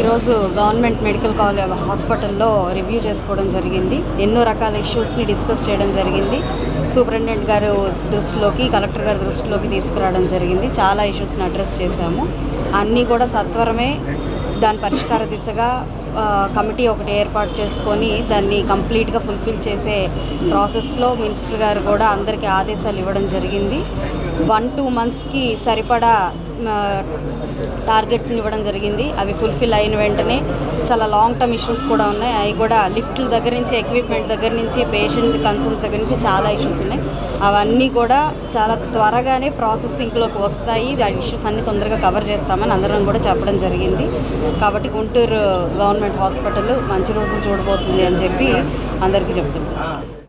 ఈరోజు government medical college హాస్పిటల్లో review చేసుకోవడం జరిగింది. ఎన్నో రకాల ఇష్యూస్ని డిస్కస్ చేయడం జరిగింది. సూపరింటెండెంట్ గారు దృష్టిలోకి కలెక్టర్ గారి దృష్టిలోకి తీసుకురావడం జరిగింది. చాలా ఇష్యూస్ని అడ్రస్ చేశాము. అన్నీ కూడా సత్వరమే దాని పరిష్కార దిశగా కమిటీ ఒకటి ఏర్పాటు చేసుకొని దాన్ని కంప్లీట్గా ఫుల్ఫిల్ చేసే ప్రాసెస్లో మినిస్టర్ గారు కూడా అందరికీ ఆదేశాలు ఇవ్వడం జరిగింది. వన్ టూ మంత్స్కి సరిపడా టార్గెట్స్ని ఇవ్వడం జరిగింది. అవి ఫుల్ఫిల్ అయిన వెంటనే చాలా లాంగ్ టర్మ్ ఇష్యూస్ కూడా ఉన్నాయి. అవి కూడా లిఫ్ట్ల దగ్గర నుంచి ఎక్విప్మెంట్ దగ్గర నుంచి పేషెంట్స్ కన్సర్న్స్ దగ్గర నుంచి చాలా ఇష్యూస్ ఉన్నాయి. అవన్నీ కూడా చాలా త్వరగానే ప్రాసెసింగ్లోకి వస్తాయి. ఆ ఇష్యూస్ అన్ని తొందరగా కవర్ చేస్తామని అందరం కూడా చెప్పడం జరిగింది. కాబట్టి గుంటూరు గవర్నమెంట్ హాస్పిటల్ మంచి రోజులు చూడబోతుంది అని చెప్పి అందరికీ చెప్తున్నాను.